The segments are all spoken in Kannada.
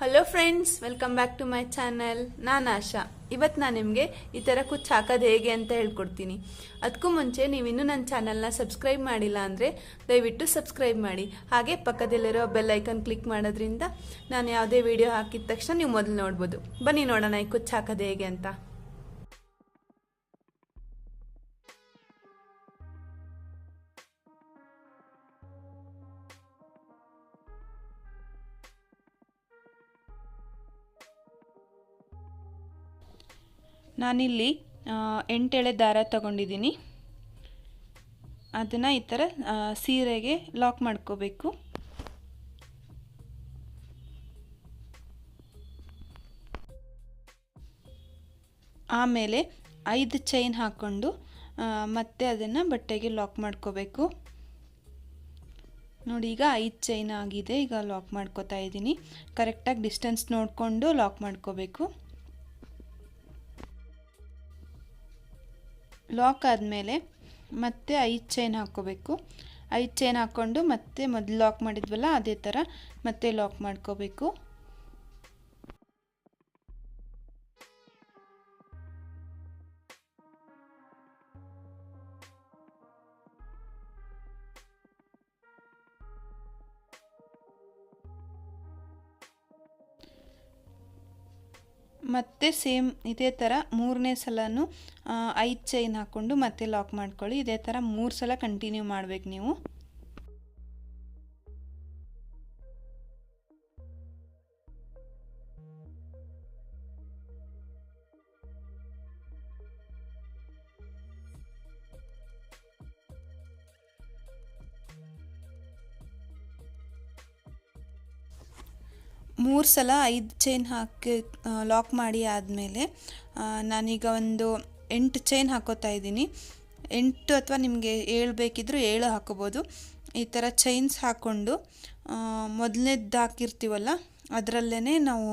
Hello friends welcome back to my channel ನಾನು ಆಶಾ. ಇವತ್ತು ನಾನು ನಿಮಗೆ ಈ ಥರ ಕುಚ್ಚು ಹಾಕೋದು ಹೇಗೆ ಅಂತ ಹೇಳ್ಕೊಡ್ತೀನಿ. ಅದಕ್ಕೂ ಮುಂಚೆ ನೀವು ಇನ್ನೂ ನನ್ನ ಚಾನಲ್ನ ಸಬ್ಸ್ಕ್ರೈಬ್ ಮಾಡಿಲ್ಲ ಅಂದರೆ ದಯವಿಟ್ಟು ಸಬ್ಸ್ಕ್ರೈಬ್ ಮಾಡಿ. ಹಾಗೆ ಪಕ್ಕದಲ್ಲಿರೋ ಬೆಲ್ ಐಕನ್ ಕ್ಲಿಕ್ ಮಾಡೋದ್ರಿಂದ ನಾನು ಯಾವುದೇ ವಿಡಿಯೋ ಹಾಕಿದ ತಕ್ಷಣ ನೀವು ಮೊದಲು ನೋಡ್ಬೋದು. ಬನ್ನಿ ನೋಡೋಣ ಈ ಕುಚ್ಚು ಹಾಕೋದು ಹೇಗೆ ಅಂತ. ನಾನಿಲ್ಲಿ ಎಂಟೆಳೆ ದಾರ ತಗೊಂಡಿದ್ದೀನಿ. ಅದನ್ನು ಈ ಥರ ಸೀರೆಗೆ ಲಾಕ್ ಮಾಡ್ಕೋಬೇಕು. ಆಮೇಲೆ ಐದು ಚೈನ್ ಹಾಕ್ಕೊಂಡು ಮತ್ತೆ ಅದನ್ನು ಬಟ್ಟೆಗೆ ಲಾಕ್ ಮಾಡ್ಕೋಬೇಕು. ನೋಡಿ, ಈಗ ಐದು ಚೈನ್ ಆಗಿದೆ. ಈಗ ಲಾಕ್ ಮಾಡ್ಕೋತಾ ಇದ್ದೀನಿ. ಕರೆಕ್ಟಾಗಿ ಡಿಸ್ಟೆನ್ಸ್ ನೋಡಿಕೊಂಡು ಲಾಕ್ ಮಾಡ್ಕೋಬೇಕು. ಲಾಕ್ ಆದಮೇಲೆ ಮತ್ತೆ ಐದು ಚೈನ್ ಹಾಕ್ಕೋಬೇಕು. ಐದು ಚೈನ್ ಹಾಕ್ಕೊಂಡು ಮತ್ತೆ ಮೊದಲು ಲಾಕ್ ಮಾಡಿದ್ವಲ್ಲ, ಅದೇ ಥರ ಮತ್ತೆ ಲಾಕ್ ಮಾಡ್ಕೋಬೇಕು. ಸೇಮ್ ಇದೇ ಥರ ಮೂರನೇ ಸಲನೂ ಐದು ಚೈನ್ ಹಾಕ್ಕೊಂಡು ಮತ್ತೆ ಲಾಕ್ ಮಾಡ್ಕೊಳ್ಳಿ. ಇದೇ ಥರ ಮೂರು ಸಲ ಕಂಟಿನ್ಯೂ ಮಾಡ್ಬೇಕು ನೀವು. ಮೂರು ಸಲ ಐದು ಚೈನ್ ಹಾಕಿ ಲಾಕ್ ಮಾಡಿ ಆದಮೇಲೆ ನಾನೀಗ ಒಂದು ಎಂಟು ಚೈನ್ ಹಾಕೋತಾ ಇದ್ದೀನಿ. ಎಂಟು ಅಥವಾ ನಿಮಗೆ ಏಳು ಬೇಕಿದ್ದರೂ ಏಳು ಹಾಕೋಬೋದು. ಈ ಥರ ಚೈನ್ಸ್ ಹಾಕ್ಕೊಂಡು ಮೊದಲನೇದ್ದು ಹಾಕಿರ್ತೀವಲ್ಲ ಅದರಲ್ಲೇ ನಾವು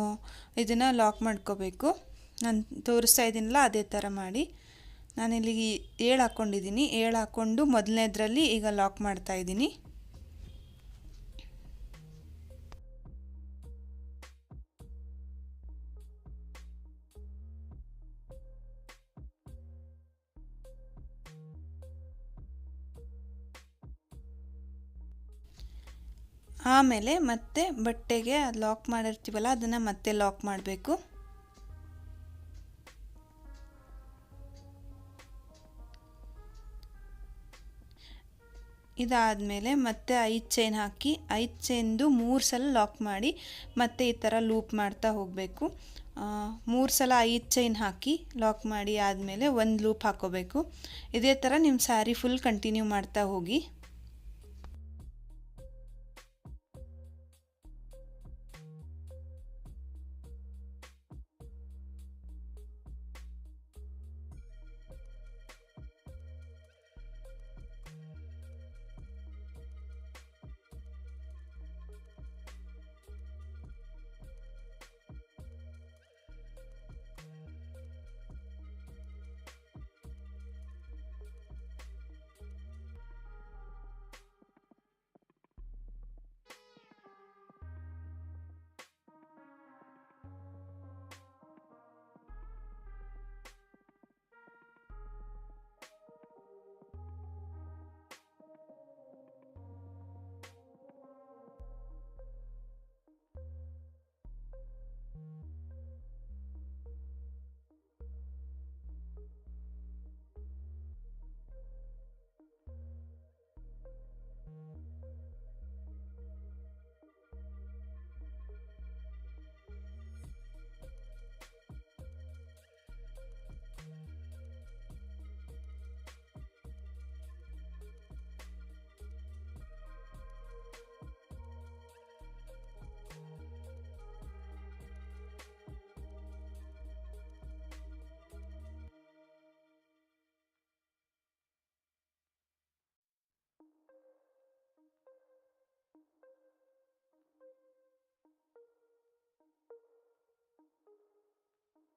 ಇದನ್ನು ಲಾಕ್ ಮಾಡ್ಕೋಬೇಕು. ನಾನು ತೋರಿಸ್ತಾ ಇದ್ದೀನಲ್ಲ, ಅದೇ ಥರ ಮಾಡಿ. ನಾನಿಲ್ಲಿ ಏಳು ಹಾಕ್ಕೊಂಡಿದ್ದೀನಿ ಏಳು ಹಾಕ್ಕೊಂಡು ಮೊದಲನೇದ್ರಲ್ಲಿ ಈಗ ಲಾಕ್ ಮಾಡ್ತಾ ಆಮೇಲೆ ಮತ್ತೆ ಬಟ್ಟೆಗೆ ಲಾಕ್ ಮಾಡಿರ್ತೀವಲ್ಲ, ಅದನ್ನು ಮತ್ತೆ ಲಾಕ್ ಮಾಡಬೇಕು. ಇದಾದಮೇಲೆ ಮತ್ತೆ ಐದು ಚೈನ್ ಹಾಕಿ, ಐದು ಚೈನ್ದು ಮೂರು ಸಲ ಲಾಕ್ ಮಾಡಿ, ಮತ್ತೆ ಈ ಥರ ಲೂಪ್ ಮಾಡ್ತಾ ಹೋಗಬೇಕು. ಮೂರು ಸಲ ಐದು ಚೈನ್ ಹಾಕಿ ಲಾಕ್ ಮಾಡಿ ಆದಮೇಲೆ ಒಂದು ಲೂಪ್ ಹಾಕೋಬೇಕು. ಇದೇ ಥರ ನಿಮ್ಮ ಸ್ಯಾರಿ ಫುಲ್ ಕಂಟಿನ್ಯೂ ಮಾಡ್ತಾ ಹೋಗಿ.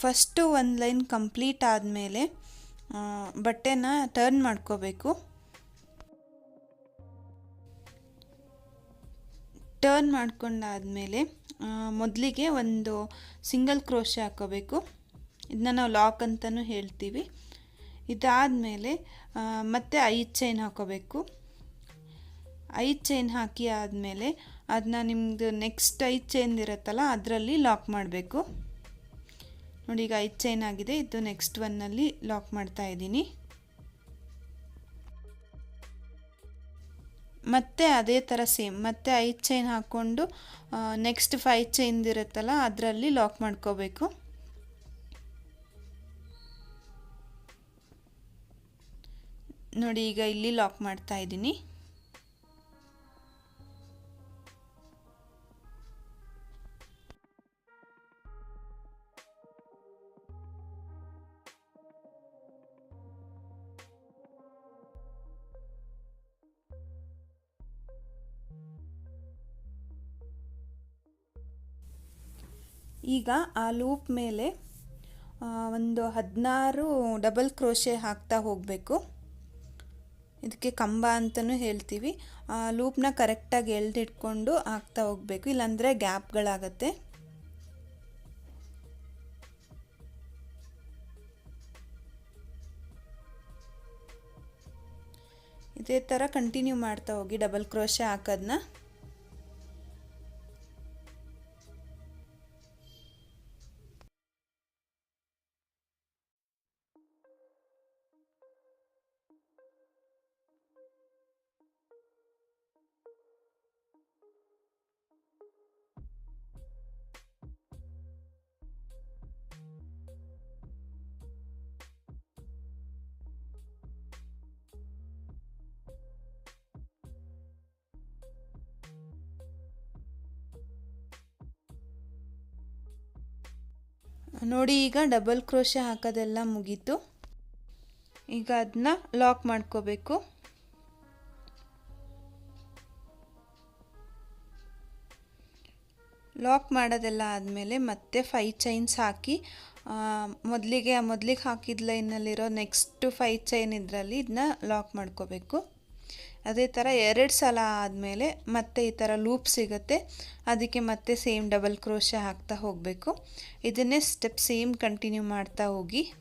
ಫಸ್ಟು ಒಂದು ಲೈನ್ ಕಂಪ್ಲೀಟ್ ಆದಮೇಲೆ ಬಟ್ಟೆನ ಟರ್ನ್ ಮಾಡ್ಕೋಬೇಕು. ಟರ್ನ್ ಮಾಡ್ಕೊಂಡಾದಮೇಲೆ ಮೊದಲಿಗೆ ಒಂದು ಸಿಂಗಲ್ ಕ್ರೋಶೆ ಹಾಕೋಬೇಕು. ಇದನ್ನ ನಾವು ಲಾಕ್ ಅಂತಲೂ ಹೇಳ್ತೀವಿ. ಇದಾದಮೇಲೆ ಮತ್ತೆ ಐದು ಚೈನ್ ಹಾಕೋಬೇಕು. ಐದು ಚೈನ್ ಹಾಕಿ ಆದಮೇಲೆ ಅದನ್ನ ನಿಮ್ಮದು ನೆಕ್ಸ್ಟ್ ಐದು ಚೈನ್ ಇರುತ್ತಲ್ಲ, ಅದರಲ್ಲಿ ಲಾಕ್ ಮಾಡಬೇಕು. ನೋಡಿ, ಈಗ ಐದು ಚೈನ್ ಆಗಿದೆ. ಇದು ನೆಕ್ಸ್ಟ್ ಒನ್ನಲ್ಲಿ ಲಾಕ್ ಮಾಡ್ತಾ ಇದ್ದೀನಿ. ಮತ್ತೆ ಅದೇ ಥರ ಸೇಮ್ ಮತ್ತೆ ಐದು ಚೈನ್ ಹಾಕ್ಕೊಂಡು ನೆಕ್ಸ್ಟ್ ಫೈವ್ ಚೈನ್ ಇರುತ್ತಲ್ಲ, ಅದರಲ್ಲಿ ಲಾಕ್ ಮಾಡ್ಕೋಬೇಕು. ನೋಡಿ, ಈಗ ಇಲ್ಲಿ ಲಾಕ್ ಮಾಡ್ತಾ ಇದ್ದೀನಿ. ಈಗ ಆ ಲೂಪ್ ಮೇಲೆ ಒಂದು ಹದಿನಾರು ಡಬಲ್ ಕ್ರೋಶೆ ಹಾಕ್ತಾ ಹೋಗಬೇಕು. ಇದಕ್ಕೆ ಕಂಬ ಅಂತಲೂ ಹೇಳ್ತೀವಿ. ಆ ಲೂಪ್ನ ಕರೆಕ್ಟಾಗಿ ಎಳ್ದಿಟ್ಕೊಂಡು ಹಾಕ್ತಾ ಹೋಗಬೇಕು. ಇಲ್ಲಾಂದರೆ ಗ್ಯಾಪ್ಗಳಾಗತ್ತೆ. ಇದೇ ಥರ ಕಂಟಿನ್ಯೂ ಮಾಡ್ತಾ ಹೋಗಿ ಡಬಲ್ ಕ್ರೋಶೆ ಹಾಕೋದನ್ನ ನೋಡಿ, ಈಗ ಡಬಲ್ ಕ್ರೋಶೆ ಹಾಕೋದೆಲ್ಲ ಮುಗೀತು. ಈಗ ಅದನ್ನ ಲಾಕ್ ಮಾಡ್ಕೋಬೇಕು. ಲಾಕ್ ಮಾಡೋದೆಲ್ಲ ಆದಮೇಲೆ ಮತ್ತೆ ಫೈ ಚೈನ್ಸ್ ಹಾಕಿ ಮೊದಲಿಗೆ ಮೊದಲಿಗೆ ಹಾಕಿದ ಲೈನಲ್ಲಿರೋ ನೆಕ್ಸ್ಟ್ ಫೈ ಚೈನ್ ಇದರಲ್ಲಿ ಇದನ್ನ ಲಾಕ್ ಮಾಡ್ಕೋಬೇಕು. ಅದೇ ಥರ ಎರಡು ಸಲ ಆದಮೇಲೆ ಮತ್ತೆ ಈ ಥರ ಲೂಪ್ ಸಿಗುತ್ತೆ. ಅದಕ್ಕೆ ಮತ್ತೆ ಸೇಮ್ ಡಬಲ್ ಕ್ರೋಶೆ ಹಾಕ್ತಾ ಹೋಗಬೇಕು. ಇದನ್ನೇ ಸ್ಟೆಪ್ ಸೇಮ್ ಕಂಟಿನ್ಯೂ ಮಾಡ್ತಾ ಹೋಗಿ.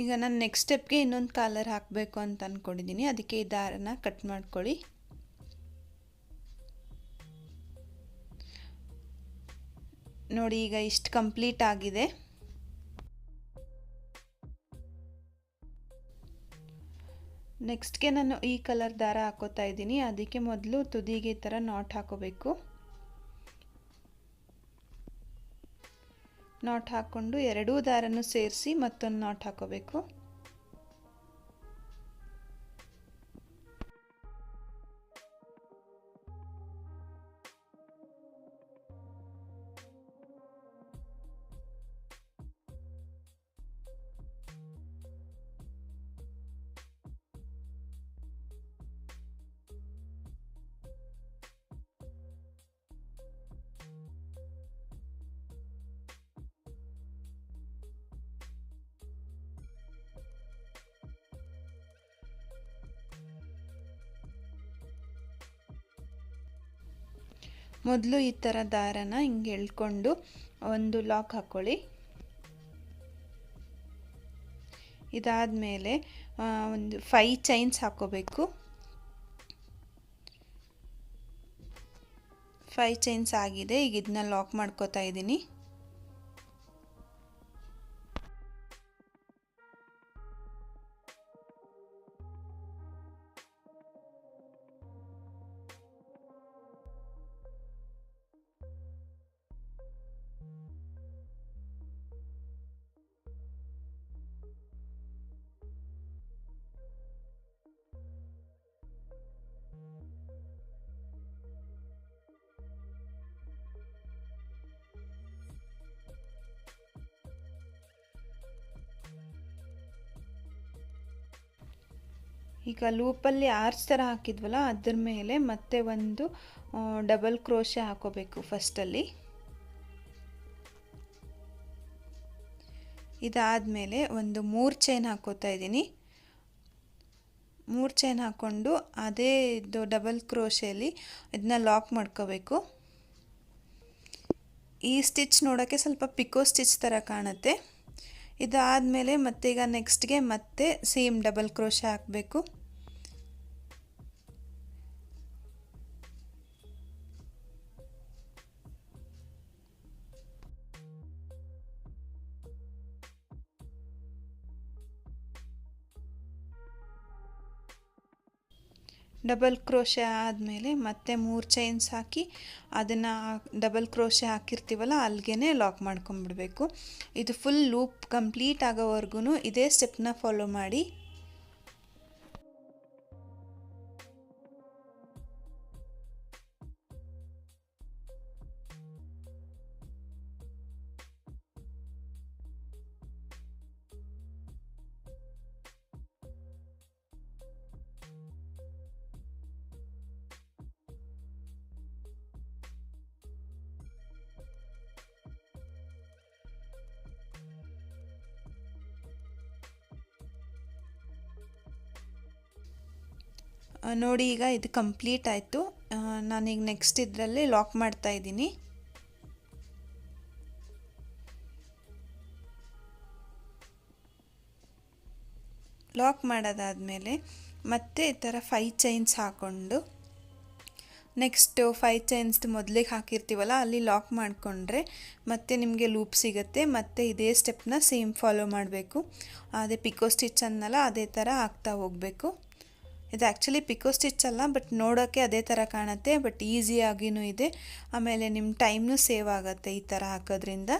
ಈಗ ನಾನು ನೆಕ್ಸ್ಟ್ ಸ್ಟೆಪ್ಗೆ ಇನ್ನೊಂದು ಕಾಲರ್ ಹಾಕಬೇಕು ಅಂತ ಅಂದ್ಕೊಂಡಿದ್ದೀನಿ ಅದಕ್ಕೆ ಈ ದಾರನ ಕಟ್ ಮಾಡ್ಕೊಳ್ಳಿ. ನೋಡಿ, ಈಗ ಇಷ್ಟು ಕಂಪ್ಲೀಟ್ ಆಗಿದೆ. ನೆಕ್ಸ್ಟ್ಗೆ ನಾನು ಈ ಕಲರ್ ದಾರ ಹಾಕೋತಾ ಇದ್ದೀನಿ. ಅದಕ್ಕೆ ಮೊದಲು ತುದಿಗೆ ಈ ಥರ ನಾಟ್ ಹಾಕೋಬೇಕು. ನಾಟ್ ಹಾಕ್ಕೊಂಡು ಎರಡೂ ದಾರನ್ನು ಸೇರಿಸಿ ಮತ್ತೊಂದು ನಾಟ್ ಹಾಕೋಬೇಕು. ಮೊದಲು ಈ ಥರ ದಾರನ ಹಿಂಗೆ ಎಳ್ಕೊಂಡು ಒಂದು ಲಾಕ್ ಹಾಕ್ಕೊಳ್ಳಿ ಇದಾದಮೇಲೆ ಒಂದು ಫೈ ಚೈನ್ಸ್ ಹಾಕೋಬೇಕು. ಫೈ ಚೈನ್ಸ್ ಆಗಿದೆ, ಈಗ ಇದನ್ನ ಲಾಕ್ ಮಾಡ್ಕೋತಾ ಇದ್ದೀನಿ ಈಗ ಲೂಪಲ್ಲಿ ಆರ್ಚ್ ಥರ ಹಾಕಿದ್ವಲ್ಲ, ಅದ್ರ ಮೇಲೆ ಮತ್ತೆ ಒಂದು ಡಬಲ್ ಕ್ರೋಶೆ ಹಾಕೋಬೇಕು ಫಸ್ಟಲ್ಲಿ ಇದಾದಮೇಲೆ ಒಂದು ಮೂರು ಚೈನ್ ಹಾಕೋತಾ ಇದ್ದೀನಿ. ಮೂರು ಚೈನ್ ಹಾಕ್ಕೊಂಡು ಅದೇ ಇದು ಡಬಲ್ ಕ್ರೋಶೆಯಲ್ಲಿ ಇದನ್ನ ಲಾಕ್ ಮಾಡ್ಕೋಬೇಕು. ಈ ಸ್ಟಿಚ್ ನೋಡೋಕ್ಕೆ ಸ್ವಲ್ಪ ಪಿಕೋ ಸ್ಟಿಚ್ ಥರ ಕಾಣುತ್ತೆ. ಇದಾದಮೇಲೆ ಮತ್ತೆ ಈಗ ನೆಕ್ಸ್ಟ್ಗೆ ಮತ್ತೆ ಸೇಮ್ ಡಬಲ್ ಕ್ರೋಶ ಹಾಕಬೇಕು. ಡಬಲ್ ಕ್ರೋಶೆ ಆದಮೇಲೆ ಮತ್ತೆ ಮೂರು ಚೈನ್ಸ್ ಹಾಕಿ ಅದನ್ನು ಡಬಲ್ ಕ್ರೋಶೆ ಹಾಕಿರ್ತೀವಲ್ಲ ಅಲ್ಲಿಗೆ ಲಾಕ್ ಮಾಡ್ಕೊಂಬಿಡಬೇಕು ಇದು ಫುಲ್ ಲೂಪ್ ಕಂಪ್ಲೀಟ್ ಆಗೋವರೆಗೂ ಇದೇ ಸ್ಟೆಪ್ನ ಫಾಲೋ ಮಾಡಿ ನೋಡಿ ಈಗ ಇದು ಕಂಪ್ಲೀಟ್ ಆಯಿತು. ನಾನೀಗ ನೆಕ್ಸ್ಟ್ ಇದರಲ್ಲಿ ಲಾಕ್ ಮಾಡ್ತಾ ಇದ್ದೀನಿ. ಲಾಕ್ ಮಾಡೋದಾದಮೇಲೆ ಮತ್ತೆ ಈ ಥರ ಫೈ ಚೈನ್ಸ್ ಹಾಕ್ಕೊಂಡು ನೆಕ್ಸ್ಟು ಫೈ ಚೈನ್ಸ್ ಮೊದಲಿಗೆ ಹಾಕಿರ್ತೀವಲ್ಲ, ಅಲ್ಲಿ ಲಾಕ್ ಮಾಡಿಕೊಂಡ್ರೆ ಮತ್ತೆ ನಿಮಗೆ ಲೂಪ್ ಸಿಗುತ್ತೆ, ಮತ್ತೆ ಇದೇ ಸ್ಟೆಪ್ನ ಸೇಮ್ ಫಾಲೋ ಮಾಡಬೇಕು. ಅದೇ ಪಿಕೋ ಸ್ಟಿಚ್ ಅನ್ನಲ್ಲ, ಅದೇ ಥರ ಹಾಕ್ತಾ ಹೋಗಬೇಕು. ಇದು ಆ್ಯಕ್ಚುಲಿ ಪಿಕೋ ಸ್ಟಿಚ್ ಅಲ್ಲ ಬಟ್ ನೋಡೋಕ್ಕೆ ಅದೇ ಥರ ಕಾಣುತ್ತೆ ಬಟ್ ಈಸಿಯಾಗಿಯೂ ಇದೆ. ಆಮೇಲೆ ನಿಮ್ಮ ಟೈಮ್ನೂ ಸೇವ್ ಆಗುತ್ತೆ ಈ ಥರ ಹಾಕೋದ್ರಿಂದ.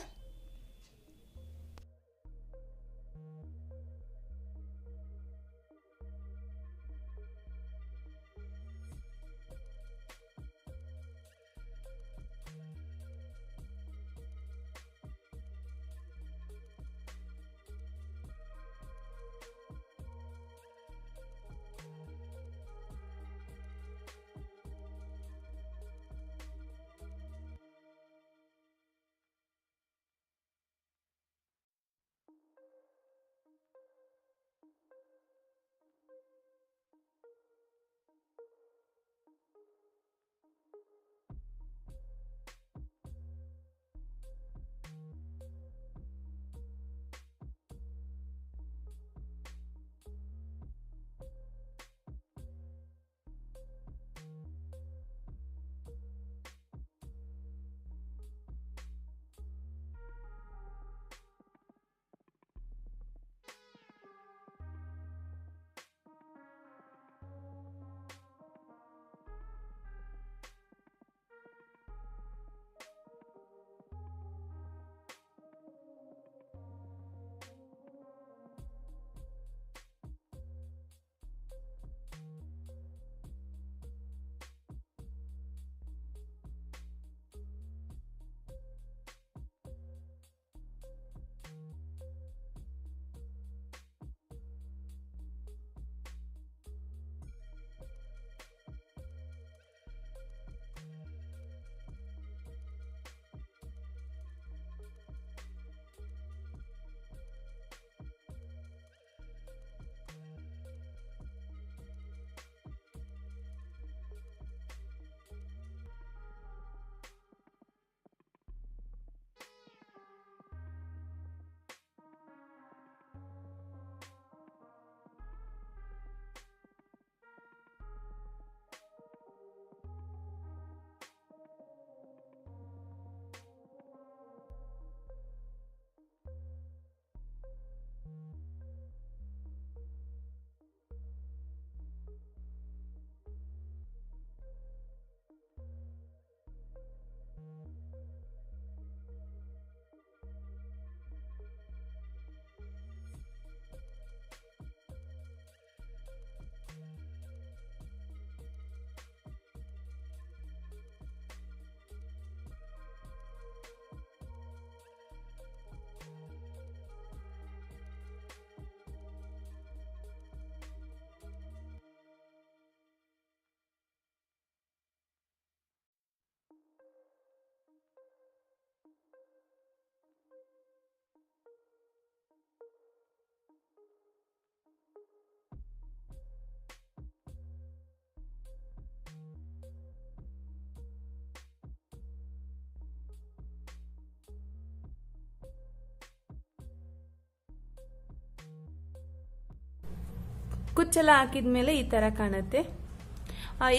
ಕುಚ್ಚೆಲ್ಲ ಹಾಕಿದ ಮೇಲೆ ಈ ತರ ಕಾಣುತ್ತೆ.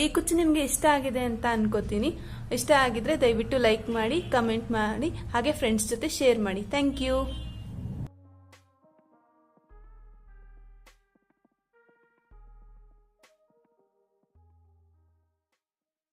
ಈ ಕುಚ್ಚು ನಿಮಗೆ ಇಷ್ಟ ಆಗಿದೆ ಅಂತ ಅನ್ಕೋತೀನಿ. ಇಷ್ಟ ಆಗಿದ್ರೆ ದಯವಿಟ್ಟು ಲೈಕ್ ಮಾಡಿ ಕಮೆಂಟ್ ಮಾಡಿ, ಹಾಗೆ ಫ್ರೆಂಡ್ಸ್ ಜೊತೆ ಶೇರ್ ಮಾಡಿ. Thank you